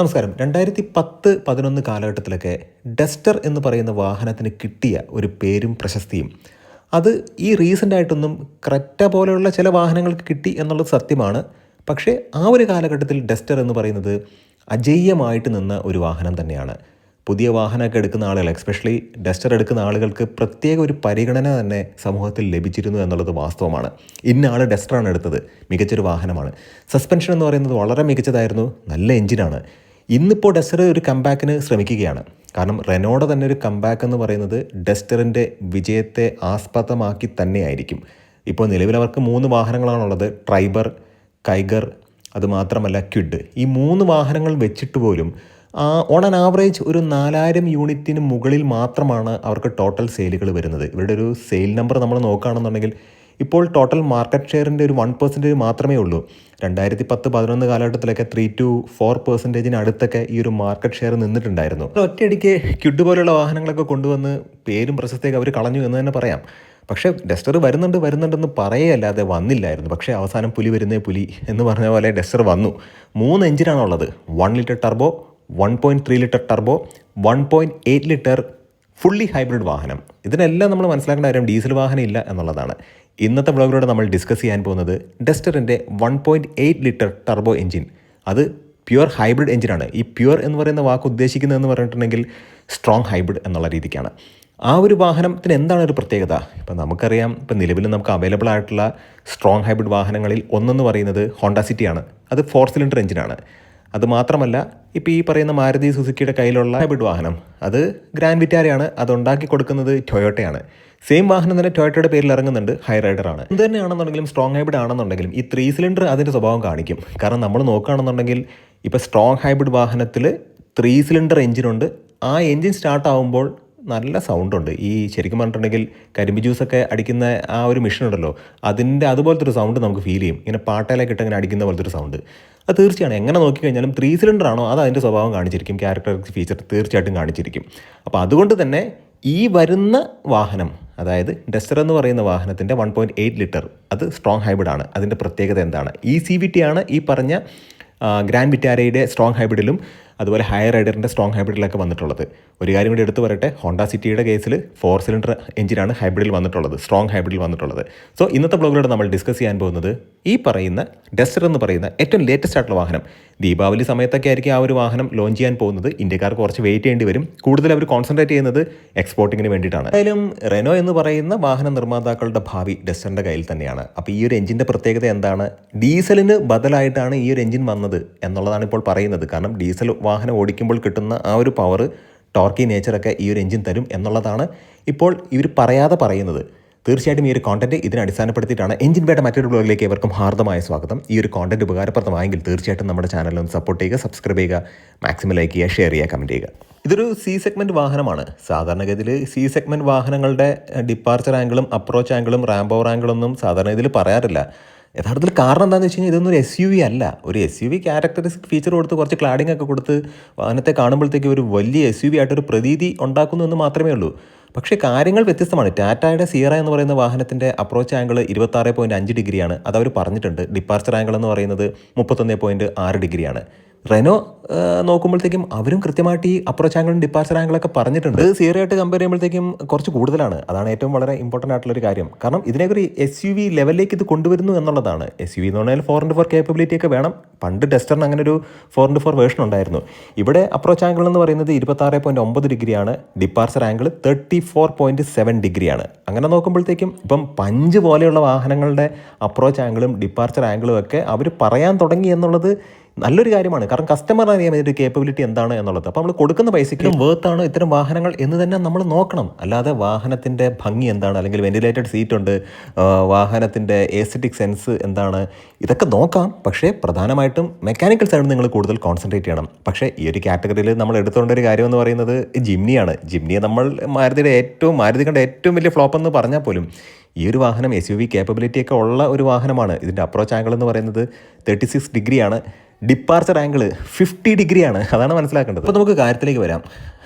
നമസ്കാരം. രണ്ടായിരത്തി പത്ത് പതിനൊന്ന് കാലഘട്ടത്തിലൊക്കെ ഡസ്റ്റർ എന്ന് പറയുന്ന വാഹനത്തിന് കിട്ടിയ ഒരു പേരും പ്രശസ്തിയും. അത് ഈ റീസെന്റ് ആയിട്ടൊന്നും ക്രെറ്റ പോലെയുള്ള ചില വാഹനങ്ങൾക്ക് കിട്ടി എന്നുള്ളത് സത്യമാണ്. പക്ഷേ ആ ഒരു കാലഘട്ടത്തിൽ ഡസ്റ്റർ എന്ന് പറയുന്നത് അജയ്യമായിട്ട് നിന്ന ഒരു വാഹനം തന്നെയാണ്. പുതിയ വാഹനമൊക്കെ എടുക്കുന്ന ആളുകൾ എക്സ്പെഷ്യലി ഡസ്റ്റർ എടുക്കുന്ന ആളുകൾക്ക് പ്രത്യേക ഒരു പരിഗണന തന്നെ സമൂഹത്തിൽ ലഭിച്ചിരുന്നു എന്നുള്ളത് വാസ്തവമാണ്. ഇന്ന ആൾ ഡസ്റ്ററാണ് എടുത്തത്. മികച്ചൊരു വാഹനമാണ്. സസ്പെൻഷൻ എന്ന് പറയുന്നത് വളരെ മികച്ചതായിരുന്നു. നല്ല എഞ്ചിനാണ്. ഇന്നിപ്പോൾ ഡെസ്റ്റർ ഒരു കംബാക്കിന് ശ്രമിക്കുകയാണ്. കാരണം റെനോയുടെ തന്നെ ഒരു കംബാക്ക് എന്ന് പറയുന്നത് ഡെസ്റ്ററിന്റെ വിജയത്തെ ആസ്പദമാക്കി തന്നെയായിരിക്കും. ഇപ്പോൾ നിലവിൽ അവർക്ക് മൂന്ന് വാഹനങ്ങളാണുള്ളത്. ട്രൈബർ കൈഗർ അതുമാത്രമല്ല ക്യുഡ് ഈ മൂന്ന് വാഹനങ്ങൾ വെച്ചിട്ട് പോലും ഓൺ ആൻ ആവറേജ് ഒരു നാലായിരം യൂണിറ്റിന് മുകളിൽ മാത്രമാണ് അവർക്ക് ടോട്ടൽ സെയിലുകൾ വരുന്നത്. ഇവരുടെ ഒരു സെയിൽ നമ്പർ നമ്മൾ നോക്കുകയാണെന്നുണ്ടെങ്കിൽ ഇപ്പോൾ ടോട്ടൽ മാർക്കറ്റ് ഷെയറിന്റെ ഒരു വൺ പെർസെന്റേജ് മാത്രമേ ഉള്ളൂ. രണ്ടായിരത്തി പത്ത് പതിനൊന്ന് കാലഘട്ടത്തിലൊക്കെ ത്രീ ടു ഫോർ പെർസെന്റേജിന് അടുത്തൊക്കെ ഈ ഒരു മാർക്കറ്റ് ഷെയർ നിന്നിട്ടുണ്ടായിരുന്നു. ഒറ്റയടിക്ക് ക്യുഡ് പോലുള്ള വാഹനങ്ങളൊക്കെ കൊണ്ടുവന്ന് പേരും പ്രശസ്തിയൊക്കെ അവർ കളഞ്ഞു എന്ന് തന്നെ പറയാം. പക്ഷേ ഡസ്റ്റർ വരുന്നുണ്ട് വരുന്നുണ്ടെന്ന് പറയുകയല്ലാതെ വന്നില്ലായിരുന്നു. പക്ഷേ അവസാനം പുലി വരുന്നേ പുലി എന്ന് പറഞ്ഞ പോലെ ഡസ്റ്റർ വന്നു. മൂന്ന് എഞ്ചിനാണുള്ളത് one litre turbo one point three litre turbo one point eight litre fully hybrid വാഹനം. ഇതിനെല്ലാം നമ്മൾ മനസ്സിലാക്കേണ്ട കാര്യം ഡീസൽ വാഹനം ഇല്ല എന്നുള്ളതാണ്. ഇന്നത്തെ വ്ളോഗിലൂടെ നമ്മൾ ഡിസ്കസ് ചെയ്യാൻ പോകുന്നത് ഡസ്റ്ററിന്റെ one point eight litre turbo engine അത് പ്യുവർ ഹൈബ്രിഡ് എഞ്ചിനാണ് ഈ പ്യുവർ എന്ന് പറയുന്ന വാക്ക് ഉദ്ദേശിക്കുന്നതെന്ന് പറഞ്ഞിട്ടുണ്ടെങ്കിൽ സ്ട്രോങ് ഹൈബ്രിഡ് എന്നുള്ള രീതിക്കാണ്. ആ ഒരു വാഹനത്തിന് എന്താണ് ഒരു പ്രത്യേകത? ഇപ്പം നമുക്കറിയാം ഇപ്പം നിലവിൽ നമുക്ക് അവൈലബിൾ ആയിട്ടുള്ള സ്ട്രോങ് ഹൈബ്രിഡ് വാഹനങ്ങളിൽ ഒന്നെന്ന് പറയുന്നത് ഹോണ്ട സിറ്റിയാണ്. അത് ഫോർ സിലിണ്ടർ എഞ്ചിനാണ് അത് മാത്രമല്ല ഇപ്പോൾ ഈ പറയുന്ന മാരുതി സുസുക്കിയുടെ കയ്യിലുള്ള ഹൈബ്രിഡ് വാഹനം അത് ഗ്രാൻഡ് വിറ്റാരയാണ് അത് ഉണ്ടാക്കി കൊടുക്കുന്നത് ടൊയോട്ടയാണ്. സെയിം വാഹനം തന്നെ ടൊയോട്ടയുടെ പേരിൽ ഇറങ്ങുന്നുണ്ട് ഹൈ റൈഡർ ആണ് ഇത് തന്നെയാണെന്നുണ്ടെങ്കിലും സ്ട്രോങ് ഹൈബ്രിഡ് ആണെന്നുണ്ടെങ്കിലും ഈ ത്രീ സിലിണ്ടർ അതിന്റെ സ്വഭാവം കാണിക്കും. കാരണം നമ്മൾ നോക്കുകയാണെന്നുണ്ടെങ്കിൽ ഇപ്പോൾ സ്ട്രോങ് ഹൈബ്രിഡ് വാഹനത്തിൽ ത്രീ സിലിണ്ടർ എഞ്ചിനുണ്ട് ആ എഞ്ചിൻ സ്റ്റാർട്ട് ആകുമ്പോൾ നല്ല സൗണ്ടുണ്ട് ഈ ശരിക്കും പറഞ്ഞിട്ടുണ്ടെങ്കിൽ കരിമ്പ് ജ്യൂസൊക്കെ അടിക്കുന്ന ആ ഒരു മെഷീൻ ഉണ്ടല്ലോ അതിന്റെ അതുപോലത്തെ ഒരു സൗണ്ട് നമുക്ക് ഫീൽ ചെയ്യും. ഇങ്ങനെ പാട്ടയിലൊക്കെ ഇട്ട് അങ്ങനെ അടിക്കുന്ന പോലത്തെ ഒരു സൗണ്ട് അത് തീർച്ചയാണ്. എങ്ങനെ നോക്കിക്കഴിഞ്ഞാലും ത്രീ സിലിണ്ടർ ആണോ അത് അതിന്റെ സ്വഭാവം കാണിച്ചിരിക്കും. ക്യാരക്ടർ ഫീച്ചർ തീർച്ചയായിട്ടും കാണിച്ചിരിക്കും. അപ്പോൾ അതുകൊണ്ട് തന്നെ ഈ വരുന്ന വാഹനം അതായത് ഡസ്റ്റർ എന്ന് പറയുന്ന വാഹനത്തിന്റെ വൺ പോയിന്റ് എയ്റ്റ് ലിറ്റർ അത് സ്ട്രോങ് ഹൈബ്രിഡ് ആണ്. അതിന്റെ പ്രത്യേകത എന്താണ്? ഈ സി വി ടി ആണ് ഈ പറഞ്ഞ ഗ്രാൻഡ് വിറ്റാരയുടെ സ്ട്രോങ് ഹൈബ്രിഡിലും അതുപോലെ ഹയർ റൈഡറിന്റെ സ്ട്രോങ് ഹൈബ്രിഡിലൊക്കെ വന്നിട്ടുള്ളത്. ഒരു കാര്യം കൂടി എടുത്തു പറയട്ടെ ഹോണ്ട സിറ്റിയുടെ കേസിൽ ഫോർ സിലിണ്ടർ എഞ്ചിനാണ് ഹൈബ്രിഡിൽ വന്നിട്ടുള്ളത് സ്ട്രോങ് ഹൈബ്രിഡിൽ വന്നിട്ടുള്ളത്. സോ ഇന്നത്തെ ബ്ലോഗിലൂടെ നമ്മൾ ഡിസ്കസ് ചെയ്യാൻ പോകുന്നത് ഈ പറയുന്ന ഡസ്റ്റർ എന്ന് പറയുന്ന ഏറ്റവും ലേറ്റസ്റ്റ് ആയിട്ടുള്ള വാഹനം. ദീപാവലി സമയത്തൊക്കെ ആയിരിക്കും ആ ഒരു വാഹനം ലോഞ്ച് ചെയ്യാൻ പോകുന്നത്. ഇന്ത്യക്കാർക്ക് കുറച്ച് വെയിറ്റ് ചെയ്യേണ്ടി വരും. കൂടുതൽ അവർ കോൺസെൻട്രേറ്റ് ചെയ്യുന്നത് എക്സ്പോർട്ടിങ്ങിന് വേണ്ടിയിട്ടാണ്. എന്തായാലും റെനോ എന്ന് പറയുന്ന വാഹന നിർമ്മാതാക്കളുടെ ഭാവി ഡസ്റ്ററിന്റെ കയ്യിൽ തന്നെയാണ്. അപ്പോൾ ഈ ഒരു എഞ്ചിന്റെ പ്രത്യേകത എന്താണ്? ഡീസലിന് ബദലായിട്ടാണ് ഈ ഒരു എഞ്ചിൻ വന്നത് എന്നുള്ളതാണ് ഇപ്പോൾ പറയുന്നത്. കാരണം ഡീസൽ വാഹനം ഓടിക്കുമ്പോൾ കിട്ടുന്ന ആ ഒരു പവർ ടോർക്കി നേച്ചറൊക്കെ ഈ ഒരു എഞ്ചിൻ തരും എന്നുള്ളതാണ് ഇപ്പോൾ ഇവർ പറയാതെ പറയുന്നത്. തീർച്ചയായിട്ടും ഈ ഒരു കോണ്ടന്റ് ഇതിനെ അടിസ്ഥാനപ്പെടുത്തിയിട്ടാണ് എഞ്ചിൻ പേട്ട മറ്റൊരു ബ്ലോഗിലേക്ക് ഏവർക്കും ഹാർദമായ സ്വാഗതം. ഈ ഒരു കോണ്ടന്റ് ഉപകാരപ്രദമായെങ്കിൽ തീർച്ചയായിട്ടും നമ്മുടെ ചാനൽ ഒന്ന് സപ്പോർട്ട് ചെയ്യുക സബ്സ്ക്രൈബ് ചെയ്യുക മാക്സിമം ലൈക്ക് ചെയ്യുക ഷെയർ ചെയ്യുക കമന്റ് ചെയ്യുക. ഇതൊരു സി സെഗ്മെന്റ് വാഹനമാണ്. സാധാരണഗതിയിൽ സി സെഗ്മെന്റ് വാഹനങ്ങളുടെ ഡിപ്പാർച്ചർ ആംഗിളും അപ്രോച്ച് ആംഗിളും ഓവർ ആംഗിളൊന്നും സാധാരണ ഇതിൽ പറയാറില്ല. യഥാർത്ഥത്തിൽ കാരണം എന്താണെന്ന് വെച്ച് കഴിഞ്ഞാൽ ഇതൊന്നും ഒരു എസ് യു വി അല്ല. ഒരു S U V characteristic feature കൊടുത്ത് കുറച്ച് ക്ലാഡിംഗ് ഒക്കെ കൊടുത്ത് വാഹനത്തെ കാണുമ്പോഴത്തേക്ക് ഒരു വലിയ എസ് യു വി ആയിട്ടൊരു പ്രതീതി ഉണ്ടാക്കുന്നു എന്ന് മാത്രമേ ഉള്ളൂ. പക്ഷേ കാര്യങ്ങൾ വ്യത്യസ്തമാണ്. ടാറ്റയുടെ സിയറ എന്ന് പറയുന്ന വാഹനത്തിന്റെ അപ്രോച്ച് ആംഗിൾ ഇരുപത്താറ് പോയിന്റ് അഞ്ച് ഡിഗ്രിയാണ്. അത് അവർ പറഞ്ഞിട്ടുണ്ട്. ഡിപ്പാർച്ചർ ആംഗിൾ എന്ന് പറയുന്നത് മുപ്പത്തൊന്ന് പോയിന്റ് ആറ് ഡിഗ്രിയാണ്. റെനോ നോക്കുമ്പോഴത്തേക്കും അവരും കൃത്യമായിട്ട് ഈ അപ്രോച്ച് ആംഗിളും ഡിപ്പാർച്ചർ ആംഗിളൊക്കെ പറഞ്ഞിട്ടുണ്ട്. ഇത് സീറിയായിട്ട് കമ്പയർ ചെയ്യുമ്പോഴത്തേക്കും കുറച്ച് കൂടുതലാണ്. അതാണ് ഏറ്റവും വളരെ ഇമ്പോർട്ടന്റ് ആയിട്ടുള്ളൊരു കാര്യം. കാരണം ഇതിനെ ഒരു എസ് യു വി ലെവലിലേക്ക് ഇത് കൊണ്ടുവരുന്നു എന്നുള്ളതാണ്. എസ് യു വി എന്ന് പറഞ്ഞാൽ ഫോർ ഇന്റു ഫോർ കേപ്പബിലിറ്റി ഒക്കെ വേണം. പണ്ട് ഡെസ്റ്റർ അങ്ങനെ ഒരു ഫോർ ഇന്റു ഫോർ വേർഷൻ ഉണ്ടായിരുന്നു. ഇവിടെ അപ്രോച്ച് ആംഗിൾ എന്ന് പറയുന്നത് ഇരുപത്താറ് പോയിന്റ് ഒമ്പത് ഡിഗ്രിയാണ്. Departure angle thirty four point seven ഡിഗ്രിയാണ്. അങ്ങനെ നോക്കുമ്പോഴത്തേക്കും ഇപ്പം പഞ്ച് പോലെയുള്ള വാഹനങ്ങളുടെ അപ്രോച്ച് ആംഗിളും ഡിപ്പാർച്ചർ ആംഗിളും ഒക്കെ അവർ പറയാൻ തുടങ്ങി എന്നുള്ളത് നല്ലൊരു കാര്യമാണ്. കാരണം കസ്റ്റമർ അറിയാം ഇതിന്റെ കേപ്പബിലിറ്റി എന്താണ് എന്നുള്ളത്. അപ്പോൾ നമ്മൾ കൊടുക്കുന്ന പൈസയ്ക്ക് വേർത്താണ് ഇത്തരം വാഹനങ്ങൾ എന്ന് തന്നെ നമ്മൾ നോക്കണം. അല്ലാതെ വാഹനത്തിന്റെ ഭംഗി എന്താണ്? അല്ലെങ്കിൽ വെന്റിലേറ്റഡ് സീറ്റ് ഉണ്ട്. വാഹനത്തിന്റെ ഏസറ്റിക് സെൻസ് എന്താണ്? ഇതൊക്കെ നോക്കാം. പക്ഷേ പ്രധാനമായിട്ടും മെക്കാനിക്കൽ സൈഡ് നിങ്ങൾ കൂടുതൽ കോൺസെൻട്രേറ്റ് ചെയ്യണം. പക്ഷേ ഈ ഒരു കാറ്റഗറിയിൽ നമ്മൾ എടുത്തുകൊണ്ട ഒരു കാര്യം എന്ന് പറയുന്നത് ജിംനിയാണ് ജിംനിയെ നമ്മൾ മാരുതിയുടെ ഏറ്റവും മാരുതി കണ്ട ഏറ്റവും വലിയ ഫ്ലോപ്പ് എന്ന് പറഞ്ഞാൽ പോലും ഈ ഒരു വാഹനം എസ് യു വി കേപ്പബിലിറ്റിയൊക്കെ ഉള്ള ഒരു വാഹനമാണ്. ഇതിന്റെ അപ്രോച്ച് ആംഗിൾ എന്ന് പറയുന്നത് തേർട്ടി സിക്സ് ഡിഗ്രിയാണ് ഡിപ്പാർച്ചർ ആംഗിൾ ഫിഫ്റ്റി ഡിഗ്രിയാണ്. അതാണ് മനസ്സിലാക്കേണ്ടത്. അപ്പോൾ നമുക്ക് കാര്യത്തിലേക്ക് വരാം.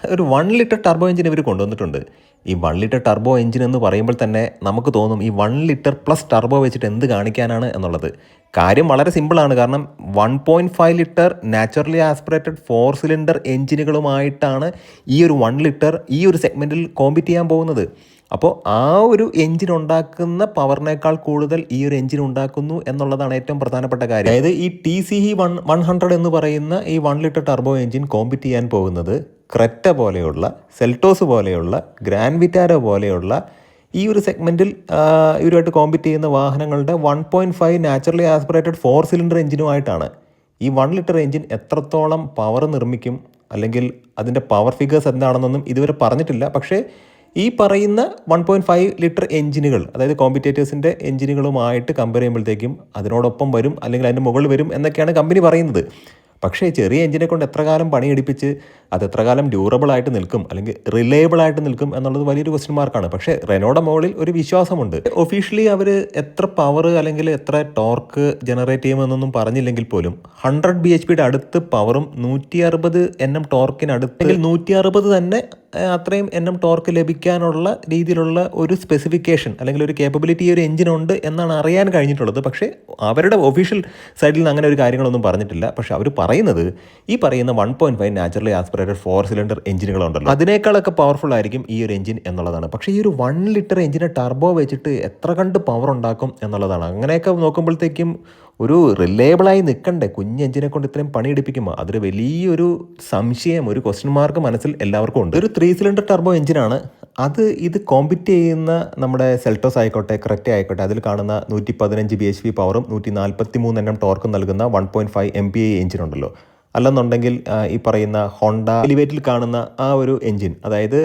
ഒരു വൺ ലിറ്റർ ടർബോ എഞ്ചിൻ ഇവർ കൊണ്ടുവന്നിട്ടുണ്ട്. ഈ വൺ ലിറ്റർ ടർബോ എഞ്ചിൻ എന്ന് പറയുമ്പോൾ തന്നെ നമുക്ക് തോന്നും ഈ വൺ ലിറ്റർ പ്ലസ് ടർബോ വെച്ചിട്ട് എന്ത് കാണിക്കാനാണ് എന്നുള്ളത്. കാര്യം വളരെ സിമ്പിളാണ്. കാരണം one point five litre naturally aspirated four cylinder എഞ്ചിനുകളുമായിട്ടാണ് ഈ ഒരു വൺ ലിറ്റർ ഈ ഒരു സെഗ്മെന്റിൽ കോമ്പീറ്റ് ചെയ്യാൻ പോകുന്നത്. അപ്പോൾ ആ ഒരു എഞ്ചിൻ ഉണ്ടാക്കുന്ന പവറിനേക്കാൾ കൂടുതൽ ഈ ഒരു എഞ്ചിൻ ഉണ്ടാക്കുന്നു എന്നുള്ളതാണ് ഏറ്റവും പ്രധാനപ്പെട്ട കാര്യം. അതായത് ഈ ടി സി ഹി വൺ വൺ ഹൺഡ്രഡ് എന്ന് പറയുന്ന ഈ one litre turbo engine compete ചെയ്യാൻ പോകുന്നത് ക്രെറ്റ പോലെയുള്ള സെൽട്ടോസ് പോലെയുള്ള ഗ്രാൻഡ് വിറ്റാരോ പോലെയുള്ള ഈ ഒരു സെഗ്മെന്റിൽ ഇവരുമായിട്ട് കോമ്പീറ്റ് ചെയ്യുന്ന വാഹനങ്ങളുടെ one point five naturally aspirated four cylinder എഞ്ചിനുമായിട്ടാണ് ഈ വൺ ലിറ്റർ എഞ്ചിൻ എത്രത്തോളം പവർ നിർമ്മിക്കും അല്ലെങ്കിൽ അതിന്റെ പവർ ഫിഗേഴ്സ് എന്താണെന്നൊന്നും ഇതുവരെ പറഞ്ഞിട്ടില്ല. പക്ഷേ ഈ പറയുന്ന വൺ പോയിന്റ് ഫൈവ് ലിറ്റർ എഞ്ചിനുകൾ അതായത് കോമ്പറ്റേറ്റേഴ്സിന്റെ എഞ്ചിനുകളുമായിട്ട് കമ്പയർ ചെയ്യുമ്പോഴത്തേക്കും അതിനോടൊപ്പം വരും അല്ലെങ്കിൽ അതിന്റെ മുകളിൽ വരും എന്നൊക്കെയാണ് കമ്പനി പറയുന്നത്. പക്ഷേ ചെറിയ എഞ്ചിനെ കൊണ്ട് എത്ര കാലം പണിയെടുപ്പിച്ച് അത് എത്ര കാലം ഡ്യൂറബിൾ ആയിട്ട് നിൽക്കും അല്ലെങ്കിൽ റിലയബിൾ ആയിട്ട് നിൽക്കും എന്നുള്ളത് വലിയൊരു ക്വസ്റ്റ്യൻ മാർക്കാണ് പക്ഷേ റെനോയുടെ മുകളിൽ ഒരു വിശ്വാസമുണ്ട്. ഒഫീഷ്യലി അവർ എത്ര പവർ അല്ലെങ്കിൽ എത്ര ടോർക്ക് ജനറേറ്റ് ചെയ്യുമെന്നൊന്നും പറഞ്ഞില്ലെങ്കിൽ പോലും ഹൺഡ്രഡ് ബി എച്ച് പിയുടെ അടുത്ത് പവറും നൂറ്റി അറുപത് എൻ എം ടോർക്കിനടുത്ത് അല്ലെങ്കിൽ നൂറ്റി അറുപത് തന്നെ അത്രയും എൻ എം ടോർക്ക് ലഭിക്കാനുള്ള രീതിയിലുള്ള ഒരു സ്പെസിഫിക്കേഷൻ അല്ലെങ്കിൽ ഒരു കേപ്പബിലിറ്റി ഒരു എഞ്ചിനുണ്ട് എന്നാണ് അറിയാൻ കഴിഞ്ഞിട്ടുള്ളത്. പക്ഷേ അവരുടെ ഒഫീഷ്യൽ സൈഡിൽ നിന്ന് അങ്ങനെ ഒരു കാര്യങ്ങളൊന്നും പറഞ്ഞിട്ടില്ല. പക്ഷേ അവർ പറയുന്നത് ഈ പറയുന്ന one point five naturally aspirated four cylinder എഞ്ചിനുകളുണ്ടല്ലോ. അതിനേക്കാളൊക്കെ പവർഫുൾ ആയിരിക്കും ഈ ഒരു എഞ്ചിൻ എന്നുള്ളതാണ്. പക്ഷേ ഈ ഒരു വൺ ലിറ്റർ എഞ്ചിന് ടർബോ വെച്ചിട്ട് എത്ര കണ്ട് പവർ ഉണ്ടാക്കും എന്നുള്ളതാണ്. അങ്ങനെയൊക്കെ നോക്കുമ്പോഴത്തേക്കും ഒരു റിലയബിളായി നിൽക്കണ്ടേ കുഞ്ഞ് എഞ്ചിനെ കൊണ്ട് ഇത്രയും പണിയെടുപ്പിക്കുമ്പോൾ അതൊരു വലിയൊരു സംശയം ഒരു ക്വസ്റ്റ്യൻ മാർക്ക് മനസ്സിൽ എല്ലാവർക്കും ഉണ്ട്. ഒരു ത്രീ സിലിണ്ടർ ടർബോ എഞ്ചിനാണ് അത് ഇത് കോമ്പിറ്റ് ചെയ്യുന്ന നമ്മുടെ സെൽട്ടോസ് ആയിക്കോട്ടെ കറക്റ്റ് ആയിക്കോട്ടെ അതിൽ കാണുന്ന നൂറ്റി പതിനഞ്ച് ബി എച്ച് പി പവറും നൂറ്റി നാൽപ്പത്തി മൂന്ന് എണ്ണം ടോർക്കും നൽകുന്ന one point five M P I engine ഉണ്ടല്ലോ. അല്ലെന്നുണ്ടെങ്കിൽ ഈ പറയുന്ന ഹോണ്ട എലിവേറ്റിൽ കാണുന്ന ആ ഒരു എഞ്ചിൻ അതായത്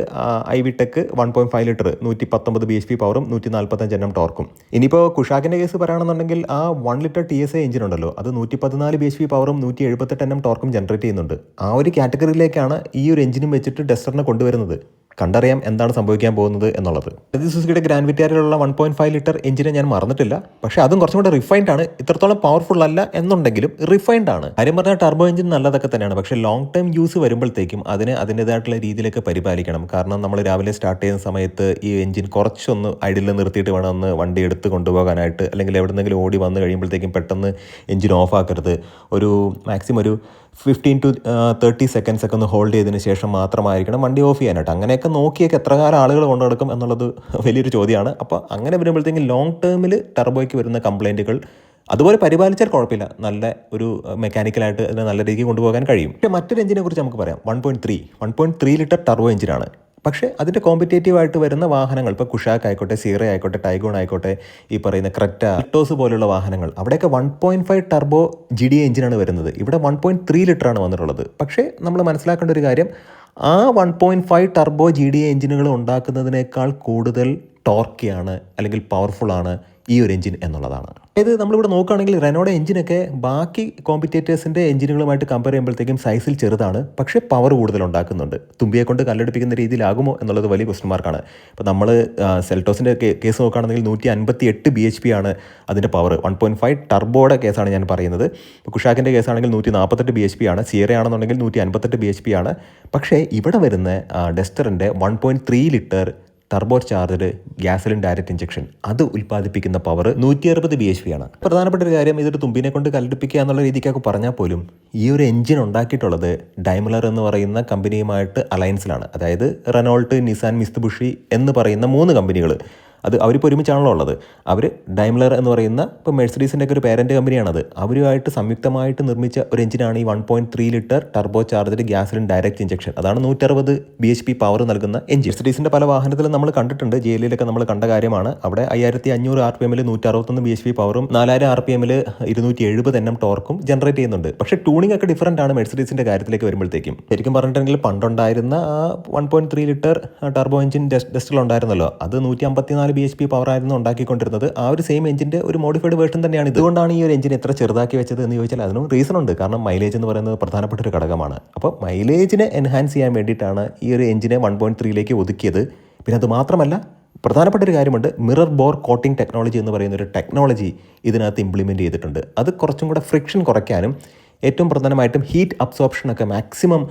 I V tech one point five litre നൂറ്റി പത്തൊമ്പത് ബി എച്ച് പി പവറും നൂറ്റി നാൽപ്പത്തഞ്ച് എണ്ണം ടോർക്കും ഇനിയിപ്പോൾ കുഷാക്കിന്റെ കേസ് പറയുകയാണെന്നുണ്ടെങ്കിൽ ആ one litre T S A engine ഉണ്ടല്ലോ അത് നൂറ്റി പതിനാല് ബി എച്ച് പി പവറും നൂറ്റി എഴുപത്തെട്ട് എണ്ണം ടോർക്കും ജനറേറ്റ് ചെയ്യുന്നുണ്ട്. ആ ഒരു കാറ്റഗറിയിലേക്കാണ് ഈ ഒരു എഞ്ചിനും വെച്ചിട്ട് ഡസ്റ്ററിനെ കൊണ്ടുവരുന്നത്. കണ്ടറിയാം എന്താണ് സംഭവിക്കാൻ പോകുന്നത് എന്നുള്ളത്. ഇത് സുസുക്കിയുടെ ഗ്രാൻഡ് വിറ്റാരിലുള്ള വൺ പോയിന്റ് ഫൈവ് ലിറ്റർ എഞ്ചിനെ ഞാൻ മറന്നിട്ടില്ല. പക്ഷേ അതും കുറച്ചും കൂടെ റിഫൈൻഡ് ആണ്. ഇത്രത്തോളം പവർഫുൾ അല്ല എന്നുണ്ടെങ്കിലും റിഫൈൻഡ് ആണ്. കാര്യം പറഞ്ഞാൽ ടർബോ എഞ്ചിൻ നല്ലതൊക്കെ തന്നെയാണ്. പക്ഷേ ലോങ് ടൈം യൂസ് വരുമ്പോഴത്തേക്കും അതിനെ അതിന്റെതായിട്ടുള്ള രീതിയിലൊക്കെ പരിപാലിക്കണം. കാരണം നമ്മൾ രാവിലെ സ്റ്റാർട്ട് ചെയ്യുന്ന സമയത്ത് ഈ എഞ്ചിൻ കുറച്ചൊന്ന് ഐഡിൽ നിർത്തിയിട്ട് വേണം ഒന്ന് വണ്ടി എടുത്ത് കൊണ്ടുപോകാനായിട്ട്. അല്ലെങ്കിൽ എവിടെന്നെങ്കിലും ഓടി വന്ന് കഴിയുമ്പോഴത്തേക്കും പെട്ടെന്ന് എഞ്ചിൻ ഓഫ് ആക്കരുത്. ഒരു മാക്സിമം ഒരു ഫിഫ്റ്റീൻ ടു തേർട്ടി സെക്കൻഡ്സ് ഒക്കെ ഒന്ന് ഹോൾഡ് ചെയ്തതിന് ശേഷം മാത്രമായിരിക്കണം വണ്ടി ഓഫ് ചെയ്യാനായിട്ട് അങ്ങനെയൊക്കെ നോക്കിയൊക്കെ എത്ര കാലം ആളുകൾ കൊണ്ടു നടക്കും എന്നുള്ളത് വലിയൊരു ചോദ്യമാണ്. അപ്പോൾ അങ്ങനെ വരുമ്പോഴത്തേക്കും ലോങ് ടേമിൽ ടർബോയ്ക്ക് വരുന്ന കംപ്ലൈന്റുകൾ അതുപോലെ പരിപാലിച്ചാൽ കുഴപ്പമില്ല. നല്ല ഒരു മെക്കാനിക്കലായിട്ട് അതിനെ നല്ല രീതിക്ക് കൊണ്ടുപോകാൻ കഴിയും. പക്ഷേ മറ്റൊരു എഞ്ചിനെ കുറിച്ച് നമുക്ക് പറയാം. One point three one point three litre turbo എഞ്ചിനാണ് പക്ഷേ അതിന്റെ കോമ്പറ്റേറ്റീവ് ആയിട്ട് വരുന്ന വാഹനങ്ങൾ ഇപ്പോൾ കുഷാക്ക് ആയിക്കോട്ടെ സീറ ആയിക്കോട്ടെ ടൈഗോൺ ആയിക്കോട്ടെ ഈ പറയുന്ന ക്രെറ്റ അൾട്ടോസ് പോലുള്ള വാഹനങ്ങൾ അവിടെയൊക്കെ one point five turbo G D എഞ്ചിനാണ് വരുന്നത്. ഇവിടെ വൺ പോയിന്റ് ത്രീ ലിറ്റർ ആണ് വന്നിട്ടുള്ളത്. പക്ഷേ നമ്മൾ മനസ്സിലാക്കേണ്ട ഒരു കാര്യം ആ one point five turbo G D എഞ്ചിനുകൾ ഉണ്ടാക്കുന്നതിനേക്കാൾ കൂടുതൽ ടോർക്കിയാണ് അല്ലെങ്കിൽ പവർഫുൾ ആണ് ഈ ഒരു എഞ്ചിൻ എന്നുള്ളതാണ്. അതായത് നമ്മളിവിടെ നോക്കുകയാണെങ്കിൽ റെനോയുടെ എഞ്ചിനൊക്കെ ബാക്കി കോമ്പറ്റേറ്റേഴ്സിന്റെ എഞ്ചിനുകളുമായിട്ട് കമ്പയർ ചെയ്യുമ്പോഴത്തേക്കും സൈസിൽ ചെറുതാണ്. പക്ഷേ പവർ കൂടുതൽ ഉണ്ടാക്കുന്നുണ്ട്. തുമ്പിയെ കൊണ്ട് കല്ലെടുപ്പിക്കുന്ന രീതിയിലാകുമോ എന്നുള്ളത് വലിയ ക്വസ്റ്റ്യൻ മാർക്കാണ് ഇപ്പോൾ നമ്മൾ സെൽട്ടോസിന്റെ കേസ് നോക്കുകയാണെങ്കിൽ നൂറ്റി അൻപത്തി എട്ട് ബി എച്ച് പി ആണ് അതിന്റെ പവർ വൺ പോയിന്റ് ഫൈവ് ടർബോയുടെ കേസാണ് ഞാൻ പറയുന്നത്. ഇപ്പോൾ കുഷാക്കിന്റെ കേസാണെങ്കിൽ നൂറ്റി നാൽപ്പത്തെട്ട് ബി എച്ച് പി ആണ്. സിയറ ആണെന്നുണ്ടെങ്കിൽ നൂറ്റി അൻപത്തെട്ട് ബി എച്ച് പി ആണ്. പക്ഷേ ഇവിടെ വരുന്ന ഡെസ്റ്ററിന്റെ one point three litre turbo charged gasoline direct injection അത് ഉൽപ്പാദിപ്പിക്കുന്ന പവർ നൂറ്റി അറുപത് ബി എച്ച് പി ആണ്. പ്രധാനപ്പെട്ട ഒരു കാര്യം ഇതൊരു തുമ്പിനെ കൊണ്ട് കലടിപ്പിക്കുക എന്നുള്ള രീതിക്കൊക്കെ പറഞ്ഞാൽ പോലും ഈ ഒരു എഞ്ചിൻ ഉണ്ടാക്കിയിട്ടുള്ളത് ഡൈമുലർ എന്ന് പറയുന്ന കമ്പനിയുമായിട്ട് അലയൻസിലാണ് അതായത് റെനോൾട്ട് നിസാൻ മിസ്തുബുഷി എന്ന് പറയുന്ന മൂന്ന് കമ്പനികൾ അത് അവരിപ്പോൾ ഒരുമിച്ചാണല്ലോ ഉള്ളത്. അവർ ഡൈംലർ എന്ന് പറയുന്ന ഇപ്പോൾ മെഴ്സഡീസിന്റെ ഒക്കെ ഒരു പേരന്റ് കമ്പനിയാണത് അവരുമായിട്ട് സംയുക്തമായിട്ട് നിർമ്മിച്ച ഒരു എഞ്ചിനാണ് ഈ one point three litre turbo charged gasoline direct injection അതാണ് നൂറ്ററുപത് ബി എച്ച് പി പവർ നൽകുന്ന എഞ്ചിൻ മെഴ്സഡീസിന്റെ പല വാഹനത്തിലും നമ്മൾ കണ്ടിട്ടുണ്ട്. ജെ എല്ലിലൊക്കെ നമ്മൾ കണ്ട കാര്യമാണ്. അവിടെ അയ്യായിരത്തി അഞ്ഞൂറ് ആർ പി എമ്മിൽ നൂറ്റി അറുപത്തൊന്ന് ബി എച്ച് പി പവറും നാലായിരം ആർ പി എമ്മിൽ ഇരുന്നൂറ്റി എഴുപത് എണ്ണം ടോർക്കും ജനറേറ്റ് ചെയ്യുന്നുണ്ട്. പക്ഷേ ട്യൂണിംഗ് ഒക്കെ ഡിഫറന്റ് ആണ് മെഴ്സഡീസിന്റെ കാര്യത്തിലേക്ക് വരുമ്പോഴത്തേക്കും. ശരിക്കും പറഞ്ഞിട്ടുണ്ടെങ്കിൽ പണ്ടുണ്ടായിരുന്ന ആ one point three litre turbo engine ഡെസ്റ്റിലുണ്ടായിരുന്നല്ലോ അത് നൂറ്റി അമ്പത്തിനാല് ബി എച്ച് പി പവർ ആയിരുന്നു ഉണ്ടാക്കിക്കൊണ്ടിരുന്നത്. ആ ഒരു സെയിം എഞ്ചിന്റെ ഒരു മോഡിഫൈഡ് വേർഷൻ തന്നെയാണ് ഇതുകൊണ്ടാണ് ഈ ഒരു എഞ്ചിൻ എത്ര ചെറുതാക്കി വെച്ചത് എന്ന് ചോദിച്ചാൽ അതിനും റീസൺ ഉണ്ട്. കാരണം മൈലേജ് എന്ന് പറയുന്നത് പ്രധാനപ്പെട്ട ഒരു ഘടകമാണ്. അപ്പോൾ മൈലേജിനെ എൻഹാൻസ് ചെയ്യാൻ വേണ്ടിയിട്ടാണ് ഈ ഒരു എഞ്ചിനെ വൺ പോയിന്റ് ത്രീയിലേക്ക് ഒതുക്കിയത്. പിന്നെ അത് മാത്രമല്ല പ്രധാനപ്പെട്ട ഒരു കാര്യമുണ്ട്. മിറർ ബോർ കോട്ടിംഗ് ടെക്നോളജി എന്ന് പറയുന്ന ഒരു ടെക്നോളജി ഇതിനകത്ത് ഇംപ്ലിമെന്റ് ചെയ്തിട്ടുണ്ട്. അത് കുറച്ചും കൂടെ ഫ്രിക്ഷൻ കുറയ്ക്കാനും ഏറ്റവും പ്രധാനമായിട്ടും ഹീറ്റ് അബ്സോർപ്ഷനൊക്കെ മാക്സിമം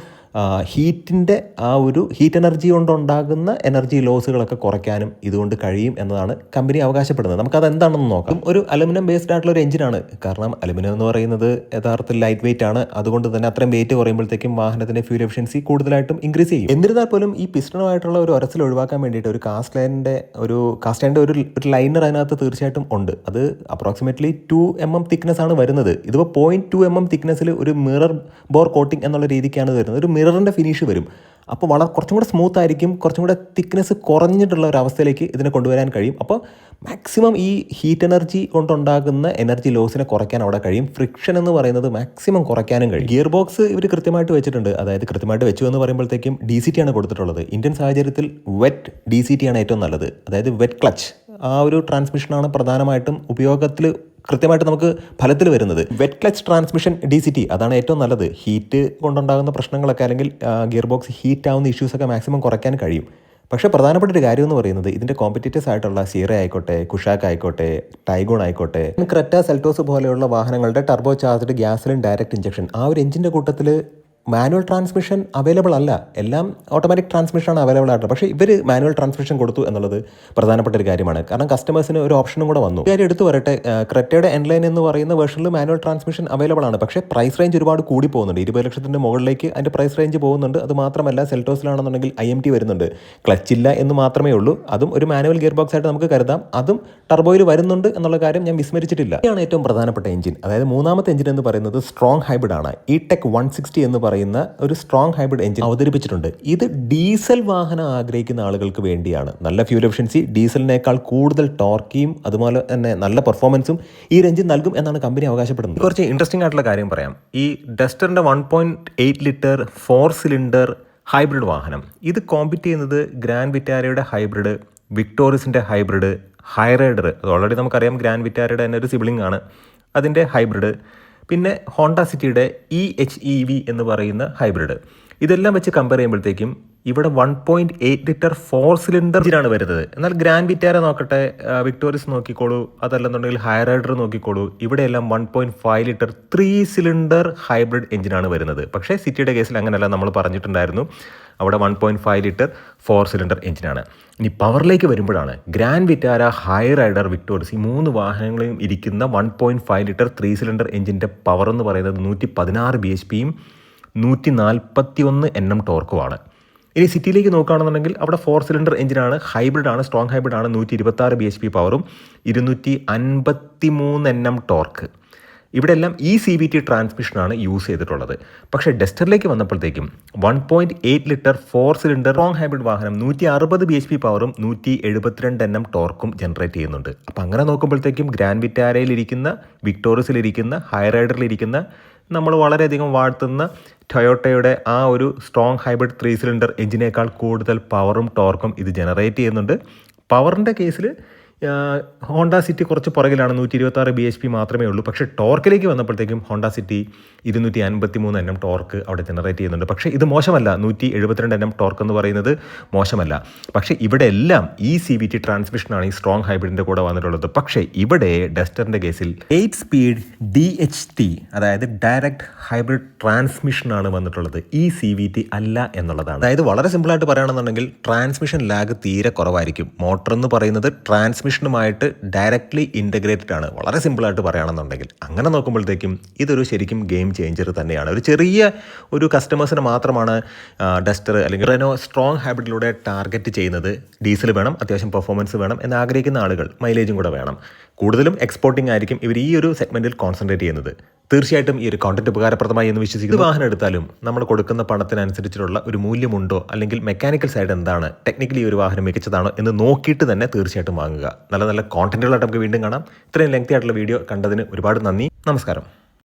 ഹീറ്റിന്റെ ആ ഒരു ഹീറ്റ് എനർജി കൊണ്ടുണ്ടാകുന്ന എനർജി ലോസുകളൊക്കെ കുറയ്ക്കാനും ഇതുകൊണ്ട് കഴിയും എന്നതാണ് കമ്പനി അവകാശപ്പെടുന്നത്. നമുക്കത് എന്താണെന്ന് നോക്കാം. ഒരു അലുമിനിയം ബേസ്ഡ് ആയിട്ടുള്ള ഒരു എഞ്ചിനാണ് കാരണം അലുമിനിയം എന്ന് പറയുന്നത് യഥാർത്ഥത്തിൽ ലൈറ്റ് വെയിറ്റ് ആണ്. അതുകൊണ്ട് തന്നെ അത്രയും വെയിറ്റ് കുറയുമ്പോഴത്തേക്കും വാഹനത്തിന്റെ ഫ്യൂൽ എഫിഷ്യൻസി കൂടുതലായിട്ടും ഇൻക്രീസ് ചെയ്യും. എന്നിരുന്നാൽ പോലും ഈ പിസ്റ്റണുമായിട്ടുള്ള ഒരു ഒരസൽ ഒഴിവാക്കാൻ വേണ്ടിയിട്ട് ഒരു കാസ്റ്റ് ലൈനിന്റെ ഒരു കാസ്റ്റ് ലൈനിന്റെ ഒരു ഒരു ലൈനർ അതിനകത്ത് തീർച്ചയായിട്ടും ഉണ്ട്. അത് approximately two M M thickness ആണ് വരുന്നത്. ഇതിപ്പോൾ പോയിന്റ് ടു എം എം തിക്നെസ്സിൽ ഒരു മിറർ ബോർ കോട്ടിംഗ് എന്നുള്ള രീതിക്കാണ് വരുന്നത്. ഒരു മിററിന്റെ ഫിനിഷ് വരും. അപ്പോൾ വളരെ കുറച്ചും കൂടെ സ്മൂത്ത് ആയിരിക്കും കുറച്ചും കൂടെ തിക്നെസ് കുറഞ്ഞിട്ടുള്ള ഒരു അവസ്ഥയിലേക്ക് ഇതിനെ കൊണ്ടുവരാൻ കഴിയും. അപ്പോൾ മാക്സിമം ഈ ഹീറ്റ് എനർജി കൊണ്ടുണ്ടാകുന്ന എനർജി ലോസിനെ കുറയ്ക്കാൻ അവിടെ കഴിയും. ഫ്രിക്ഷൻ എന്ന് പറയുന്നത് മാക്സിമം കുറയ്ക്കാനും കഴിയും. ഗിയർ ബോക്സ് ഇവർ കൃത്യമായിട്ട് വെച്ചിട്ടുണ്ട്. അതായത് കൃത്യമായിട്ട് വെച്ചു എന്ന് പറയുമ്പോഴത്തേക്കും ഡി സി ടി ആണ് കൊടുത്തിട്ടുള്ളത്. ഇന്ത്യൻ സാഹചര്യത്തിൽ വെറ്റ് ഡി സി ടി ആണ് ഏറ്റവും നല്ലത്. അതായത് വെറ്റ് ക്ലച്ച് ആ ഒരു ട്രാൻസ്മിഷനാണ് പ്രധാനമായിട്ടും ഉപയോഗത്തിൽ കൃത്യമായിട്ട് നമുക്ക് ഫലത്തിൽ വരുന്നത്. Wet clutch transmission D C T അതാണ് ഏറ്റവും നല്ലത്. ഹീറ്റ് കൊണ്ടുണ്ടാകുന്ന പ്രശ്നങ്ങളൊക്കെ അല്ലെങ്കിൽ ഗിയർ ബോക്സ് ഹീറ്റ് ആവുന്ന ഇഷ്യൂസൊക്കെ മാക്സിമം കുറയ്ക്കാൻ കഴിയും. പക്ഷേ പ്രധാനപ്പെട്ട ഒരു കാര്യം എന്ന് പറയുന്നത് ഇതിന്റെ കോമ്പറ്റീറ്റീവ്സ് ആയിട്ടുള്ള സീറ ആയിക്കോട്ടെ കുഷാക്ക് ആയിക്കോട്ടെ ടൈഗോൺ ആയിക്കോട്ടെ ക്രെറ്റ സെൽറ്റോസ് പോലെയുള്ള വാഹനങ്ങളുടെ ടർബോ ചാർജ്ഡ് ഗ്യാസിലും ഡയറക്റ്റ് ഇഞ്ചക്ഷൻ ആ ഒരു എഞ്ചിന്റെ കൂട്ടത്തിൽ മാനുവൽ ട്രാൻസ്മിഷൻ അവൈലബിൾ അല്ല. എല്ലാം ഓട്ടോമാറ്റിക് ട്രാൻസ്മിഷനാണ് അവൈലബിൾ ആയിട്ടുള്ളത്. പക്ഷേ ഇവർ മാനുവൽ ട്രാൻസ്മിഷൻ കൊടുത്തു എന്നുള്ളത് പ്രധാനപ്പെട്ട ഒരു കാര്യമാണ്. കാരണം കസ്റ്റമേഴ്സിന് ഒരു ഓപ്ഷനും കൂടെ വന്നു. കാര്യം എടുത്തു വരട്ടെ ക്രെറ്റയുടെ എൻലൈൻ എന്ന് പറയുന്ന വേർഷനിൽ മാനുവൽ ട്രാൻസ്മിഷൻ അവൈലബിൾ ആണ്. പക്ഷേ പ്രൈസ് റേഞ്ച് ഒരുപാട് കൂടി പോകുന്നുണ്ട്. ഇരുപത് ലക്ഷത്തിന്റെ മുകളിലേക്ക് അതിന്റെ പ്രൈസ് റേഞ്ച് പോകുന്നുണ്ട്. അത് മാത്രമല്ല സെൽറ്റോസിലാണെന്നുണ്ടെങ്കിൽ ഐ എം ടി വരുന്നുണ്ട്. ക്ലച്ചില്ല എന്ന് മാത്രമേ ഉള്ളൂ. അതും ഒരു മാനുവൽ ഗിയർ ബോക്സ് ആയിട്ട് നമുക്ക് കരുതാം. അതും ടർബോയിൽ വരുന്നുണ്ട് എന്നുള്ള കാര്യം ഞാൻ വിസ്മരിച്ചിട്ടില്ല. ഇതാണ് ഏറ്റവും പ്രധാനപ്പെട്ട എഞ്ചിൻ അതായത് മൂന്നാമത്തെ എഞ്ചിൻ എന്ന് പറയുന്നത് സ്ട്രോങ് ഹൈബ്രിഡ് ആണ്. ഇ ടെക് വൺ സിക്സ്റ്റി എന്ന് പറയുന്ന ഒരു സ്ട്രോങ് ഹൈബ്രിഡ് എഞ്ചിൻ അവതരിപ്പിച്ചിട്ടുണ്ട്. ഇത് ഡീസൽ വാഹനം ആഗ്രഹിക്കുന്ന ആളുകൾക്ക് വേണ്ടിയാണ്. നല്ല ഫ്യൂൽ എഫിഷ്യൻസി ഡീസലിനേക്കാൾ കൂടുതൽ ടോർക്കിയും അതുപോലെ തന്നെ നല്ല പെർഫോമൻസും ഈ ഒരു എഞ്ചിൻ നൽകും എന്നാണ് കമ്പനി അവകാശപ്പെടുന്നത്. കുറച്ച് ഇൻട്രസ്റ്റിംഗ് ആയിട്ടുള്ള കാര്യം പറയാം. ഈ ഡസ്റ്ററിന്റെ one eight litre four cylinder hybrid വാഹനം ഇത് കോമ്പീറ്റ് ചെയ്യുന്നത് ഗ്രാൻഡ് വിറ്റാരയുടെ ഹൈബ്രിഡ് വിക്ടോറിയസിന്റെ ഹൈബ്രിഡ് ഹൈറൈഡർ അത് ഓൾറെഡി നമുക്കറിയാം ഗ്രാൻഡ് വിറ്റാരയുടെ തന്നെ ഒരു സിബിളിംഗ് ആണ്. അതിന്റെ ഹൈബ്രിഡ് പിന്നെ ഹോണ്ട സിറ്റിയുടെ ഇ എച്ച് ഇ വി എന്ന് പറയുന്ന ഹൈബ്രിഡ് ഇതെല്ലാം വെച്ച് കമ്പയർ ചെയ്യുമ്പോഴത്തേക്കും ഇവിടെ one point eight litre four cylinder ഇതിനാണ് വരുന്നത്. എന്നാൽ ഗ്രാൻഡ് വിറ്റാര നോക്കട്ടെ വിക്ടോറിയസ് നോക്കിക്കോളൂ അതല്ലെന്നുണ്ടെങ്കിൽ ഹയർ ഹൈറൈഡർ നോക്കിക്കോളൂ ഇവിടെയെല്ലാം one point five litre three cylinder hybrid എഞ്ചിനാണ് വരുന്നത്. പക്ഷേ സിറ്റിയുടെ കേസിൽ അങ്ങനെയല്ല നമ്മൾ പറഞ്ഞിട്ടുണ്ടായിരുന്നു. അവിടെ one point five litre four cylinder എഞ്ചിനാണ് ഇനി പവറിലേക്ക് വരുമ്പോഴാണ് grand Vitara Hyryder Victoris ഈ മൂന്ന് വാഹനങ്ങളെയും ഇരിക്കുന്ന one point five litre three cylinder എഞ്ചിന്റെ പവർ എന്ന് പറയുന്നത് നൂറ്റി പതിനാറ് ബി എച്ച് പിയും നൂറ്റി നാൽപ്പത്തി ഒന്ന് എൻ എം ടോർക്കുമാണ് ഇനി സിറ്റിയിലേക്ക് നോക്കുകയാണെന്നുണ്ടെങ്കിൽ അവിടെ ഫോർ സിലിണ്ടർ എഞ്ചിനാണ് ഹൈബ്രിഡ് ആണ് സ്ട്രോങ് ഹൈബ്രിഡ് ആണ് നൂറ്റി ഇരുപത്തി ആറ് ബി എച്ച് പി പവറും ഇരുന്നൂറ്റി അൻപത്തി മൂന്ന് എൻ എം ടോർക്ക് ഇവിടെ എല്ലാം ഈ സി വി ടി ട്രാൻസ്മിഷനാണ് യൂസ് ചെയ്തിട്ടുള്ളത്. പക്ഷേ ഡെസ്റ്ററിലേക്ക് വന്നപ്പോഴത്തേക്കും one point eight litre four cylinder wrong hybrid വാഹനം നൂറ്റി അറുപത് ബി എച്ച് പി പവറും നൂറ്റി എഴുപത്തിരണ്ട് എൻ എം ടോർക്കും ജനറേറ്റ് ചെയ്യുന്നുണ്ട്. അപ്പം അങ്ങനെ നോക്കുമ്പോഴത്തേക്കും ഗ്രാൻഡ് വിറ്റാരയിലിരിക്കുന്ന വിക്ടോറിയസിലിരിക്കുന്ന ഹൈറൈഡറിലിരിക്കുന്ന നമ്മൾ വളരെയധികം വാഴ്ത്തുന്ന ടൊയോട്ടയുടെ ആ ഒരു സ്ട്രോങ് ഹൈബ്രിഡ് ത്രീ സിലിണ്ടർ എഞ്ചിനേക്കാൾ കൂടുതൽ പവറും ടോർക്കും ഇത് ജനറേറ്റ് ചെയ്യുന്നുണ്ട്. പവറിന്റെ കേസിൽ ഹോണ്ട സിറ്റി കുറച്ച് പുറകിലാണ്. നൂറ്റി ഇരുപത്തി ആറ് ബി എച്ച് പി മാത്രമേ ഉള്ളൂ. പക്ഷേ ടോർക്കിലേക്ക് വന്നപ്പോഴത്തേക്കും ഹോണ്ട സിറ്റി ഇരുന്നൂറ്റി അൻപത്തി മൂന്ന് എണ്ണം ടോർക്ക് അവിടെ ജനറേറ്റ് ചെയ്യുന്നുണ്ട്. പക്ഷേ ഇത് മോശമല്ല. നൂറ്റി എഴുപത്തിരണ്ട് എണ്ണം ടോർക്ക് എന്ന് പറയുന്നത് മോശമല്ല. പക്ഷേ ഇവിടെ എല്ലാം ഈ സി വി ടി ട്രാൻസ്മിഷനാണ് ഈ സ്ട്രോങ് ഹൈബ്രിഡിന്റെ കൂടെ വന്നിട്ടുള്ളത്. പക്ഷേ ഇവിടെ ഡസ്റ്ററിന്റെ കേസിൽ eight speed D H T അതായത് ഡയറക്റ്റ് ഹൈബ്രിഡ് ട്രാൻസ്മിഷനാണ് വന്നിട്ടുള്ളത്. ഈ സി വി ടി അല്ല എന്നുള്ളതാണ്. അതായത് വളരെ സിമ്പിളായിട്ട് പറയുകയാണെന്നുണ്ടെങ്കിൽ ട്രാൻസ്മിഷൻ ലാഗ് തീരെ കുറവായിരിക്കും. മോട്ടർ എന്ന് പറയുന്നത് ട്രാൻസ്മിഷനുമായിട്ട് ഡയറക്റ്റ്ലി ഇന്റഗ്രേറ്റഡ് ആണ്. വളരെ സിമ്പിളായിട്ട് പറയുകയാണെന്നുണ്ടെങ്കിൽ. അങ്ങനെ നോക്കുമ്പോഴത്തേക്കും ഇതൊരു ശരിക്കും ഗെയിം ചേഞ്ചർ തന്നെയാണ്. ഒരു ചെറിയ ഒരു കസ്റ്റമേഴ്സിന് മാത്രമാണ് ഡസ്റ്റർ അല്ലെങ്കിൽ റെനോ സ്ട്രോങ് ഹാബിറ്റിലൂടെ ടാർഗറ്റ് ചെയ്യുന്നത്. ഡീസൽ വേണം അത്യാവശ്യം പെർഫോമൻസ് വേണം എന്ന് ആഗ്രഹിക്കുന്ന ആളുകൾ മൈലേജും കൂടെ വേണം. കൂടുതലും എക്സ്പോർട്ടിംഗ് ആയിരിക്കും ഇവർ ഈ ഒരു സെഗ്മെന്റിൽ കോൺസെൻട്രേറ്റ് ചെയ്യുന്നത്. തീർച്ചയായിട്ടും ഈ ഒരു കോണ്ടന്റ് ഉപകാരപ്രദമായി എന്ന് വിശ്വസിക്കുന്നു. വാഹനം എടുത്താലും നമ്മൾ കൊടുക്കുന്ന പണത്തിനനുസരിച്ചിട്ടുള്ള ഒരു മൂല്യമുണ്ടോ? അല്ലെങ്കിൽ മെക്കാനിക്കൽ സൈഡ് എന്താണ്? ടെക്നിക്കലി ഒരു വാഹനം മികച്ചതാണോ? എന്ന് നോക്കിയിട്ട് തന്നെ തീർച്ചയായിട്ടും വാങ്ങുക. നല്ല നല്ല കോണ്ടന്റുകളായിട്ട് നമുക്ക് വീണ്ടും കാണാം. ഇത്രയും ലെങ്തി ആയിട്ടുള്ള വീഡിയോ കണ്ടതിന് ഒരുപാട് നന്ദി. നമസ്കാരം.